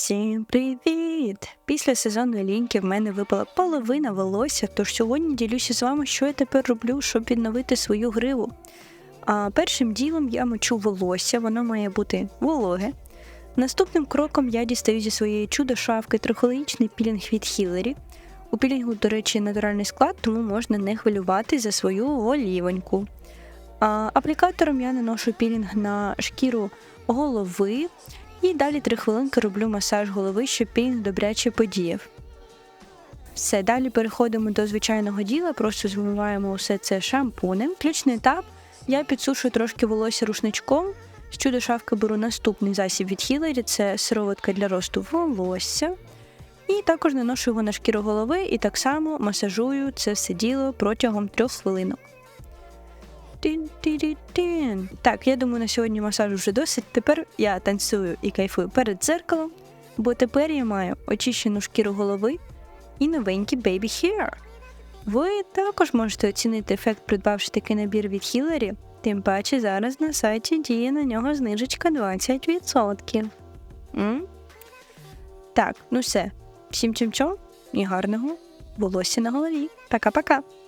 Всім привіт! Після сезонної ліньки в мене випала половина волосся, тож сьогодні ділюся з вами, що я тепер роблю, щоб відновити свою гриву. А першим ділом я мочу волосся, воно має бути вологе. Наступним кроком я дістаю зі своєї чудо-шафки трихологічний пілінг від Хілері. У пілінгу, до речі, натуральний склад, тому можна не хвилювати за свою голівоньку. А, аплікатором я наношу пілінг на шкіру голови, і далі три хвилинки роблю масаж голови, щоб пілінг добряче подіяв. Все, далі переходимо до звичайного діла, просто змиваємо усе це шампунем. Ключний етап. Я підсушую трошки волосся рушничком. З чудо шавки беру наступний засіб від Хілері, це сироватка для росту волосся. І також наношу його на шкіру голови і так само масажую це все діло протягом трьох хвилинок. Так, я думаю, на сьогодні масажу вже досить. Тепер я танцюю і кайфую перед дзеркалом, бо тепер я маю очищену шкіру голови і новенький baby hair. Ви також можете оцінити ефект, придбавши такий набір від Хілері, тим паче зараз на сайті діє на нього знижечка 20%. М? Так, ну все. Всім чим-чом і гарного волосся на голові. Пока-пока.